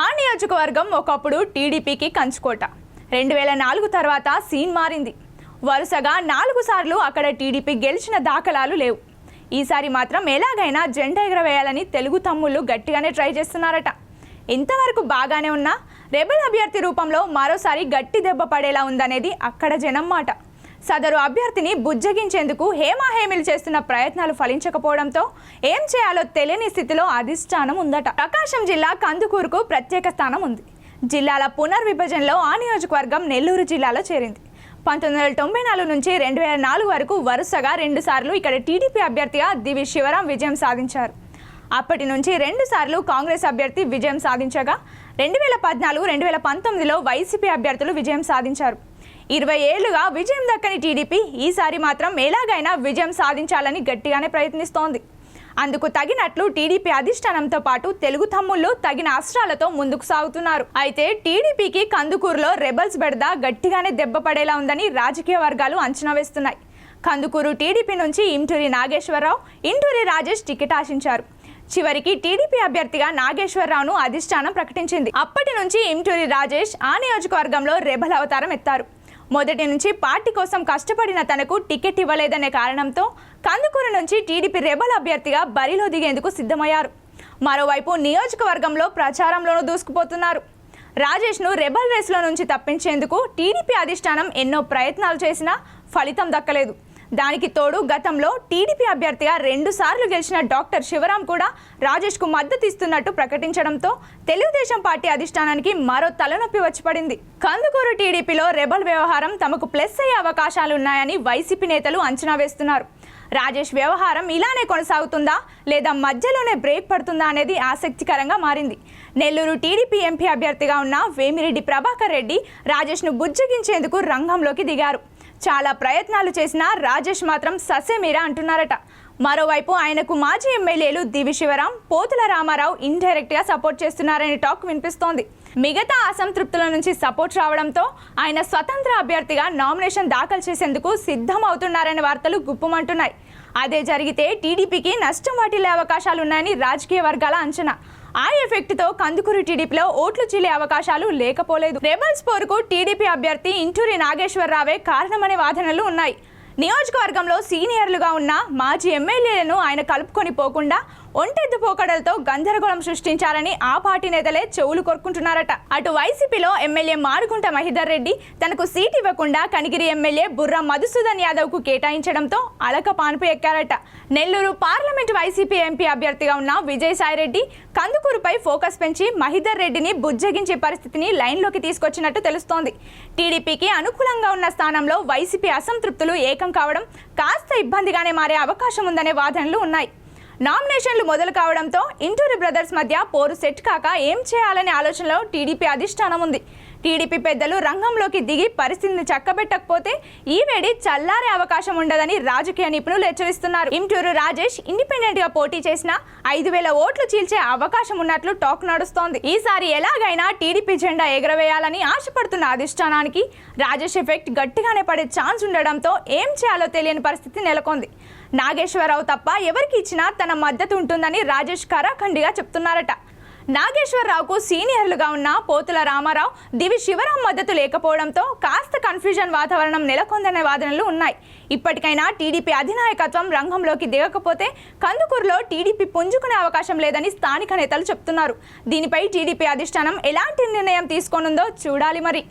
ఆ నియోజకవర్గం ఒకప్పుడు టీడీపీకి కంచుకోట. రెండు వేల నాలుగు తర్వాత సీన్ మారింది. వరుసగా నాలుగు సార్లు అక్కడ టీడీపీ గెలిచిన దాఖలాలు లేవు. ఈసారి మాత్రం ఎలాగైనా జెండా ఎగరవేయాలని తెలుగు తమ్ముళ్ళు గట్టిగానే ట్రై చేస్తున్నారట. ఇంతవరకు బాగానే ఉన్నా రెబల్ అభ్యర్థి రూపంలో మరోసారి గట్టి దెబ్బ పడేలా ఉందనేది అక్కడ జనం మాట. సదరు అభ్యర్థిని బుజ్జగించేందుకు హేమాహేమిలు చేస్తున్న ప్రయత్నాలు ఫలించకపోవడంతో ఏం చేయాలో తెలియని స్థితిలో అధిష్టానం ఉందట. ప్రకాశం జిల్లా కందుకూరుకు ప్రత్యేక స్థానం ఉంది. జిల్లాల పునర్విభజనలో ఆ నియోజకవర్గం నెల్లూరు జిల్లాలో చేరింది. పంతొమ్మిది వందల తొంభై నాలుగు నుంచి రెండు వేల నాలుగు వరకు వరుసగా రెండుసార్లు ఇక్కడ టీడీపీ అభ్యర్థిగా దివి శివరాం విజయం సాధించారు. అప్పటి నుంచి రెండుసార్లు కాంగ్రెస్ అభ్యర్థి విజయం సాధించగా రెండు వేల పద్నాలుగు రెండు వేల పంతొమ్మిదిలో వైసీపీ అభ్యర్థులు విజయం సాధించారు. ఇరవై ఏళ్ళుగా విజయం దక్కని టీడీపీ ఈసారి మాత్రం ఎలాగైనా విజయం సాధించాలని గట్టిగానే ప్రయత్నిస్తోంది. అందుకు తగినట్లు టీడీపీ అధిష్టానంతో పాటు తెలుగు తమ్ముళ్ళు తగిన అస్త్రాలతో ముందుకు సాగుతున్నారు. అయితే టీడీపీకి కందుకూరులో రెబల్స్ బెడద గట్టిగానే దెబ్బ పడేలా ఉందని రాజకీయ వర్గాలు అంచనా వేస్తున్నాయి. కందుకూరు టీడీపీ నుంచి ఇంటూరి నాగేశ్వరరావు ఇంటూరి రాజేష్ టికెట్ ఆశించారు. చివరికి టీడీపీ అభ్యర్థిగా నాగేశ్వరరావును అధిష్టానం ప్రకటించింది. అప్పటి నుంచి ఇంటూరి రాజేష్ ఆ నియోజకవర్గంలో రెబల్ అవతారం ఎత్తారు. మొదటి నుంచి పార్టీ కోసం కష్టపడిన తనకు టికెట్ ఇవ్వలేదనే కారణంతో కందుకూరు నుంచి టీడీపీ రెబల్ అభ్యర్థిగా బరిలో దిగేందుకు సిద్ధమయ్యారు. మరోవైపు నియోజకవర్గంలో ప్రచారంలోనూ దూసుకుపోతున్నారు. రాజేష్ను రెబల్ రేస్లో నుంచి తప్పించేందుకు టీడీపీ అధిష్టానం ఎన్నో ప్రయత్నాలు చేసినా ఫలితం దక్కలేదు. దానికి తోడు గతంలో టీడీపీ అభ్యర్థిగా రెండు సార్లు గెలిచిన డాక్టర్ శివరాం కూడా రాజేష్కు మద్దతు ఇస్తున్నట్టు ప్రకటించడంతో తెలుగుదేశం పార్టీ అధిష్టానానికి మరో తలనొప్పి వచ్చి పడింది కందుకూరు టీడీపీలో రెబల్ వ్యవహారం తమకు ప్లస్ అయ్యే అవకాశాలున్నాయని వైసీపీ నేతలు అంచనా వేస్తున్నారు. రాజేష్ వ్యవహారం ఇలానే కొనసాగుతుందా లేదా మధ్యలోనే బ్రేక్ పడుతుందా అనేది ఆసక్తికరంగా మారింది. నెల్లూరు టీడీపీ ఎంపీ అభ్యర్థిగా ఉన్న వేమిరెడ్డి ప్రభాకర్ రెడ్డి రాజేష్ను బుజ్జగించేందుకు రంగంలోకి దిగారు. చాలా ప్రయత్నాలు చేసినా రాజేష్ మాత్రం ససేమీరా అంటున్నారట. మరోవైపు ఆయనకు మాజీ ఎమ్మెల్యేలు దివి శివరాం పోతుల రామారావు ఇండైరెక్ట్గా సపోర్ట్ చేస్తున్నారనే టాక్ వినిపిస్తోంది. మిగతా అసంతృప్తుల నుంచి సపోర్ట్ రావడంతో ఆయన స్వతంత్ర అభ్యర్థిగా నామినేషన్ దాఖలు చేసేందుకు సిద్ధం అవుతున్నారనే వార్తలు గుప్పమంటున్నాయి. అదే జరిగితే టీడీపీకి నష్టం వాటిల్లే అవకాశాలున్నాయని రాజకీయ వర్గాల అంచనా. ఆ ఎఫెక్ట్తో కందుకూరు టీడీపీలో ఓట్లు చీలే అవకాశాలు లేకపోలేదు. రెబల్స్ పోరుకు టీడీపీ అభ్యర్థి ఇంటూరి నాగేశ్వరరావే కారణమనే వాదనలు ఉన్నాయి. నియోజకవర్గంలో సీనియర్లుగా ఉన్న మాజీ ఎమ్మెల్యేలను ఆయన కలుపుకొని పోకుండా ఒంటెద్దు పోకడలతో గందరగోళం సృష్టించారని ఆ పార్టీ నేతలే చెవులు కొరుకుంటున్నారట అటు వైసీపీలో ఎమ్మెల్యే మారుగుంట మహిదర్ రెడ్డి తనకు సీట్ ఇవ్వకుండా కనిగిరి ఎమ్మెల్యే బుర్ర మధుసూదన్ యాదవ్కు కేటాయించడంతో అలక పాన్పు ఎక్కారట. నెల్లూరు పార్లమెంట్ వైసీపీ ఎంపీ అభ్యర్థిగా ఉన్న విజయసాయిరెడ్డి కందుకూరుపై ఫోకస్ పెంచి మహిదర్ రెడ్డిని బుజ్జగించే పరిస్థితిని లైన్లోకి తీసుకొచ్చినట్టు తెలుస్తోంది. టీడీపీకి అనుకూలంగా ఉన్న స్థానంలో వైసీపీ అసంతృప్తులు ఏకం కావడం కాస్త ఇబ్బందిగానే మారే అవకాశం ఉందనే వాదనలు ఉన్నాయి. నామినేషన్లు మొదలు కావడంతో ఇంటూరి బ్రదర్స్ మధ్య పోరు సెట్ కాక ఏం చేయాలనే ఆలోచనలో టీడీపీ అధిష్టానం ఉంది. టీడీపీ పెద్దలు రంగంలోకి దిగి పరిస్థితిని చక్కబెట్టకపోతే ఈ వేడి చల్లారే అవకాశం ఉండదని రాజకీయ నిపుణులు హెచ్చరిస్తున్నారు. ఇంటూరు రాజేష్ ఇండిపెండెంట్గా పోటీ చేసిన ఐదు వేల ఓట్లు చీల్చే అవకాశం ఉన్నట్లు టాక్ నడుస్తోంది. ఈసారి ఎలాగైనా టీడీపీ జెండా ఎగరవేయాలని ఆశపడుతున్న అధిష్టానానికి రాజేష్ ఎఫెక్ట్ గట్టిగానే పడే ఛాన్స్ ఉండడంతో ఏం చేయాలో తెలియని పరిస్థితి నెలకొంది. నాగేశ్వరరావు తప్ప ఎవరికి ఇచ్చినా తన మద్దతు ఉంటుందని రాజేష్ కరాఖండిగా చెప్తున్నారట. నాగేశ్వరరావుకు సీనియర్లుగా ఉన్న పోతుల రామారావు దివి శివరాం మద్దతు లేకపోవడంతో కాస్త కన్ఫ్యూజన్ వాతావరణం నెలకొందనే వాదనలు ఉన్నాయి. ఇప్పటికైనా టీడీపీ అధినాయకత్వం రంగంలోకి దిగకపోతే కందుకూరులో టీడీపీ పుంజుకునే అవకాశం లేదని స్థానిక నేతలు చెప్తున్నారు. దీనిపై టీడీపీ అధిష్టానం ఎలాంటి నిర్ణయం తీసుకోనుందో చూడాలి మరి.